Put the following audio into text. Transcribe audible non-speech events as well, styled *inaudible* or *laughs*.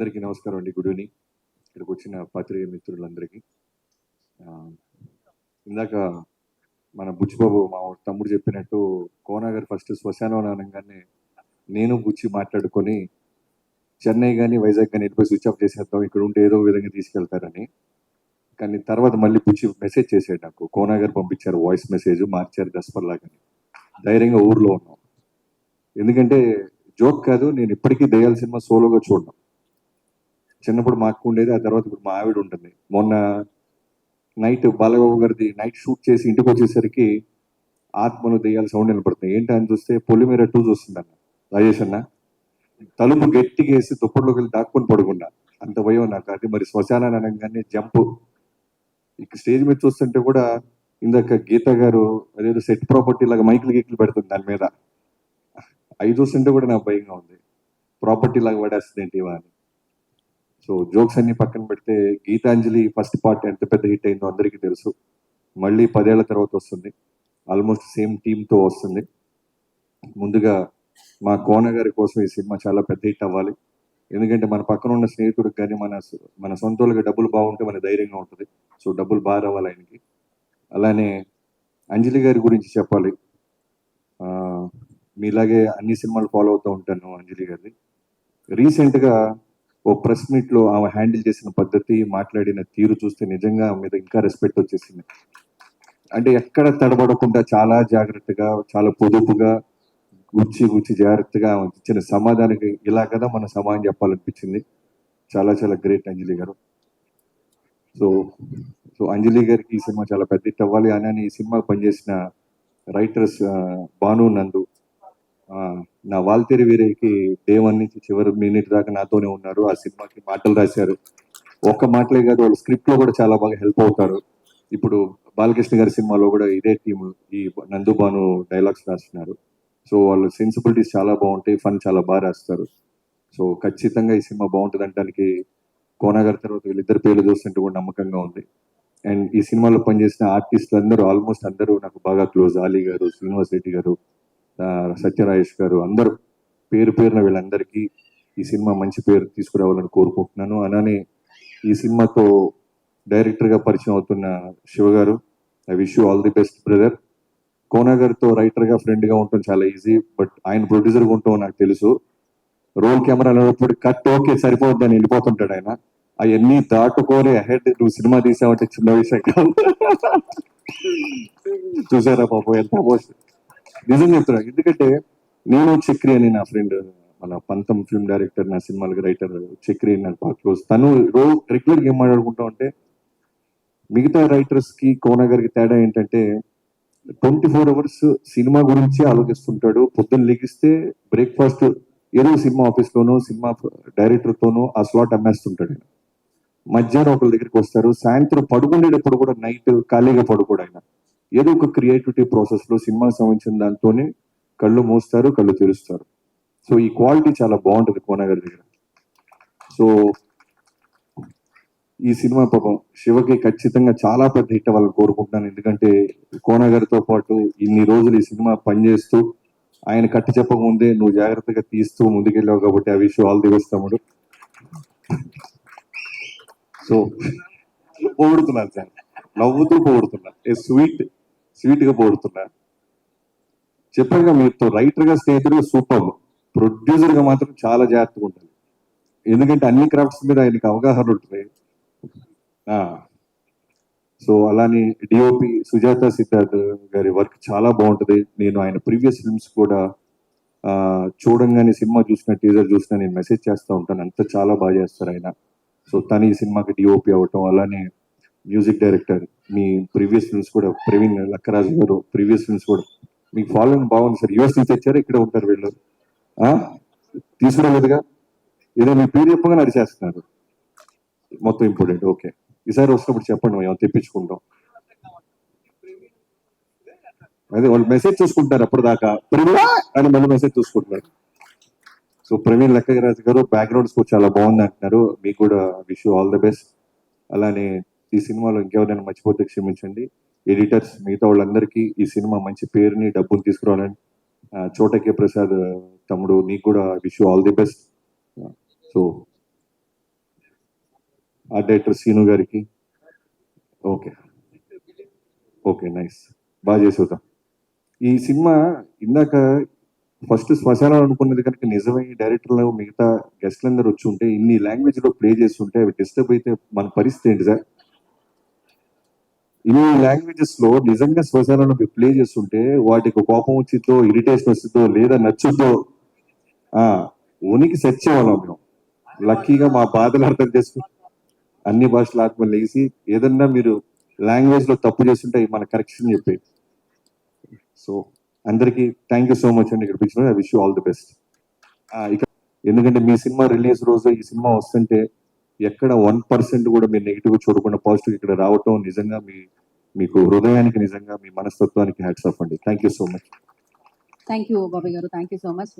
అందరికీ నమస్కారం అండి. గుడ్ ఈవినింగ్ ఇక్కడికి వచ్చిన పత్రిక మిత్రులందరికీ. ఇందాక మన బుచ్చిబాబు మా తమ్ముడు చెప్పినట్టు కోనాగర్ ఫస్ట్ శ్మశానం అనగానే నేను బుచ్చి మాట్లాడుకొని చెన్నై కానీ వైజాగ్ కానీ వెళ్ళిపోయి స్విచ్ ఆఫ్ చేసేద్దాం ఇక్కడ ఉంటే ఏదో విధంగా తీసుకెళ్తారని. కానీ తర్వాత మళ్ళీ బుచ్చి మెసేజ్ చేసాడు నాకు. కోనాగర్ పంపించారు వాయిస్ మెసేజ్ మార్చారు దసపల్లాగని ధైర్యంగా ఊర్లో ఉన్నాం. ఎందుకంటే జోక్ కాదు నేను ఇప్పటికీ దయాల సినిమా సోలోగా చూడను. చిన్నప్పుడు మాకు ఉండేది ఆ తర్వాత ఇప్పుడు మా ఆవిడ ఉంటుంది. మొన్న నైట్ బాలబాబు గారిది నైట్ షూట్ చేసి ఇంటికి వచ్చేసరికి ఆత్మను దెయ్యాల సౌండ్ వినపడుతుంది ఏంటి అని చూస్తే పొలిమేర టూ చూస్తుందన్న. రాజేష్ అన్న తలుపు గట్టిగా వేసి దుప్పట్లోకి వెళ్ళి దాక్కుని పడుకున్నా. అంత భయం నాకు. అది మరి శ్మశానాన్ని అనగానే జంప్. ఇక స్టేజ్ మీద చూస్తుంటే కూడా ఇందాక గీత గారు అదేదో సెట్ ప్రాపర్టీ లాగా మైకులు గీకులు పెడుతుంది దాని మీద. అవి చూస్తుంటే కూడా నాకు భయంగా ఉంది. ప్రాపర్టీ లాగా పడేస్తుంది ఏంటి అని. సో జోక్స్ అన్ని పక్కన పెడితే గీతాంజలి ఫస్ట్ పార్ట్ ఎంత పెద్ద హిట్ అయిందో అందరికీ తెలుసు. మళ్ళీ పదేళ్ళ తర్వాత వస్తుంది. ఆల్మోస్ట్ సేమ్ టీంతో వస్తుంది. ముందుగా మా కోన గారి కోసం ఈ సినిమా చాలా పెద్ద హిట్ అవ్వాలి. ఎందుకంటే మన పక్కన ఉన్న స్నేహితుడికి కానీ మన మన సొంత డబ్బులు బాగుంటే మన ధైర్యంగా ఉంటుంది. సో డబ్బులు బాగా రావాలి ఆయనకి. అలానే అంజలి గారి గురించి చెప్పాలి. మీలాగే అన్ని సినిమాలు ఫాలో అవుతూ ఉంటాను అంజలి గారిది. రీసెంట్గా ఓ ప్రెస్ మీట్లో ఆమె హ్యాండిల్ చేసిన పద్ధతి మాట్లాడిన తీరు చూస్తే నిజంగా ఆమె మీద ఇంకా రెస్పెక్ట్ వచ్చేసింది. అంటే ఎక్కడ తడబడకుండా చాలా జాగ్రత్తగా చాలా పొదుపుగా గుచ్చి గుచ్చి జాగ్రత్తగా ఆమె ఇచ్చిన సమాధానానికి ఇలా కదా మన సమాధానం చెప్పాలనిపించింది. చాలా చాలా గ్రేట్ అంజలి గారు. సో సో అంజలి గారికి ఈ సినిమా చాలా పెద్ద అవ్వాలి. అని ఈ సినిమా పనిచేసిన రైటర్స్ భాను నందు నా వాల్తేరి వీరయ్యకి డే వన్ నుంచి చివరి మినిట్ దాకా నాతోనే ఉన్నారు. ఆ సినిమాకి మాటలు రాశారు. ఒక్క మాటలే కాదు వాళ్ళు స్క్రిప్ట్లో కూడా చాలా బాగా హెల్ప్ అవుతారు. ఇప్పుడు బాలకృష్ణ గారి సినిమాలో కూడా ఇదే టీం ఈ నందుబాను డైలాగ్స్ రాస్తున్నారు. సో వాళ్ళు సెన్సిబిలిటీస్ చాలా బాగుంటాయి ఫన్ చాలా బాగా రాస్తారు. సో ఖచ్చితంగా ఈ సినిమా బాగుంటుంది అనడానికి కోనగారి తర్వాత వీళ్ళిద్దరు పేర్లు చూస్తుంటే కూడా నమ్మకంగా ఉంది. అండ్ ఈ సినిమాలో పనిచేసిన ఆర్టిస్టులు అందరూ ఆల్మోస్ట్ అందరూ నాకు బాగా క్లోజ్. అలీ గారు శ్రీనివాస్ రెడ్డి గారు మన సత్యరాజేష్ గారు అందరూ పేరు పేరున వీళ్ళందరికీ ఈ సినిమా మంచి పేరు తీసుకురావాలని కోరుకుంటున్నాను. అలానే ఈ సినిమాతో డైరెక్టర్గా పరిచయం అవుతున్న Shiva garu I wish you all the best brother. Kona గారితో రైటర్గా ఫ్రెండ్ ఉండటం చాలా ఈజీ బట్ ఆయన ప్రొడ్యూసర్గా ఉంటాం నాకు తెలుసు. రోల్ కెమెరా లేనప్పుడు కట్ ఓకే సరిపోద్ది అని వెళ్ళిపోతుంటాడు ఆయన. అవన్నీ దాటుకొని అహెడ్ నువ్వు సినిమా తీసావంటే చిన్న విషయం కాదు. *laughs* చూసారా పాపం ఎంత నిజం చెప్తున్నా ఎందుకంటే నేను చక్రి అని నా ఫ్రెండ్ మన పంతం ఫిల్మ్ డైరెక్టర్ నా సినిమాలకి రైటర్ చక్రి నాకు క్లోజ్ తను రోజు రెగ్యులర్ ఏం మాట్లాడుకుంటా ఉంటే మిగతా రైటర్స్కి కోన గారికి తేడా ఏంటంటే ట్వంటీ ఫోర్ అవర్స్ సినిమా గురించి ఆలోచిస్తుంటాడు. పొద్దున్న లెగిస్తే బ్రేక్ఫాస్ట్ ఏదో సినిమా ఆఫీస్లోనో సినిమా డైరెక్టర్తోనో ఆ స్లాట్ అమ్మేస్తుంటాడు. మధ్యాహ్నం ఒకరి దగ్గరికి వస్తారు. సాయంత్రం పడుకునేటప్పుడు కూడా నైట్ ఖాళీగా పడుకోడు ఆయన. ఏదో ఒక క్రియేటివిటీ ప్రాసెస్లో సినిమా సంబంధించిన దాంతోనే కళ్ళు మూస్తారు కళ్ళు తెరుస్తారు. సో ఈ క్వాలిటీ చాలా బాగుంటుంది కోనగారి దగ్గర. సో ఈ సినిమా పాపం శివకి ఖచ్చితంగా చాలా పెద్ద హిట్ అవ్వాలని కోరుకుంటున్నాను. ఎందుకంటే కోనగారితో పాటు ఇన్ని రోజులు ఈ సినిమా పనిచేస్తూ ఆయన కట్టి చెప్పకముందే నువ్వు జాగ్రత్తగా తీస్తూ ముందుకెళ్ళావు కాబట్టి ఆ విషయం ఆల్ ది బెస్ట్ తమ్ముడు. సో పొగుడుతున్నాను సార్. నవ్వుతూ పొగుడుతున్నా ఏ స్వీట్ స్వీట్గా పొగుడుతున్నా చెప్పాక మీతో రైటర్గా స్నేహితుడిగా సూపర్. ప్రొడ్యూసర్గా మాత్రం చాలా జాగ్రత్తగా ఉండాలి. ఎందుకంటే అన్ని క్రాఫ్ట్స్ మీద ఆయనకి అవగాహన ఉంటుంది. ఆ, సో అలానే డిఓపి సుజాత సిద్ధార్థ్ గారి వర్క్ చాలా బాగుంటుంది. నేను ఆయన ప్రీవియస్ ఫిల్మ్స్ కూడా చూడంగానే సినిమా చూసిన టీజర్ చూసిన నేను మెసేజ్ చేస్తూ ఉంటాను. అంత చాలా బాగా చేస్తారు ఆయన. సో తను ఈ సినిమాకి డిఓపి అవ్వటం అలానే మ్యూజిక్ డైరెక్టర్ మీ ప్రీవియస్ ఫిల్మ్స్ కూడా ప్రవీణ్ లక్కరాజు గారు ప్రీవియస్ ఫిల్మ్స్ కూడా. మీకు ఫాలోయింగ్ బాగుంది సార్. యూఎస్ నుంచి తెచ్చారు ఇక్కడ ఉంటారు వీళ్ళు. ఆ? తీసుకురాలేదుగా? ఏదో మీ పేరు చెప్పగా నడిచేస్తున్నారు మొత్తం ఇంపార్టెంట్ ఓకే. ఈసారి వచ్చినప్పుడు చెప్పండి మేము తెప్పించుకుంటాం. అదే వాళ్ళు మెసేజ్ చూసుకుంటారు అప్పటిదాకా. ప్రవీణ్ అని మళ్ళీ మెసేజ్ చూసుకుంటున్నారు. సో ప్రవీణ్ లక్కరాజు గారు బ్యాక్గ్రౌండ్ స్కోర్ చాలా బాగుంది అంటున్నారు. మీకు కూడా విష్ ఆల్ ద బెస్ట్. అలానే ఈ సినిమాలో ఇంకెవరైనా మర్చిపోతే క్షమించండి. ఎడిటర్స్ మిగతా వాళ్ళందరికీ ఈ సినిమా మంచి పేరుని డబ్బుని తీసుకురావాలని చోటకే ప్రసాద్ తమ్ముడు నీకు కూడా wish all the best so art director Seenu గారికి. ఓకే ఓకే నైస్ బాగా చేసేద్దాం ఈ సినిమా ఇందాక ఫస్ట్ శ్మశానం అనుకున్నది కనుక నిజమై డైరెక్టర్లు మిగతా గెస్ట్లందరూ వచ్చి ఉంటే ఇన్ని లాంగ్వేజ్లో ప్లే చేస్తుంటే అవి డిస్టర్బ్ అయితే మన పరిస్థితి ఏంటి సార్? ఈ లాంగ్వేజెస్లో నిజంగా శ్మశానంలో ప్లే చేస్తుంటే వాటికి కోపం వచ్చిందో ఇరిటేషన్ వచ్చిందో లేదా నచ్చుద్దో ఆ ఉనికి సెట్ చేయాలి మేము. లక్కీగా మా బాధలు అర్థం చేసుకుని అన్ని భాషల ఆత్మ లేసి ఏదన్నా మీరు లాంగ్వేజ్లో తప్పు చేస్తుంటే మన కరెక్షన్ చెప్పి సో అందరికీ థ్యాంక్ యూ సో మచ్ అండి ఇక్కడ పిలిచిన I wish you all the best ఇక ఎందుకంటే మీ సినిమా రిలీజ్ రోజు ఈ సినిమా వస్తుంటే ఎక్కడ వన్ పర్సెంట్ కూడా మీరు నెగిటివ్ చూడకుండా పాజిటివ్ ఇక్కడ రావటం నిజంగా మీ మీకు హృదయానికి నిజంగా మీ మనస్తత్వానికి హ్యాట్స్ ఆఫ్ అండి. Thank you so much. Thank you బాబాయ్ గారు. Thank you so much.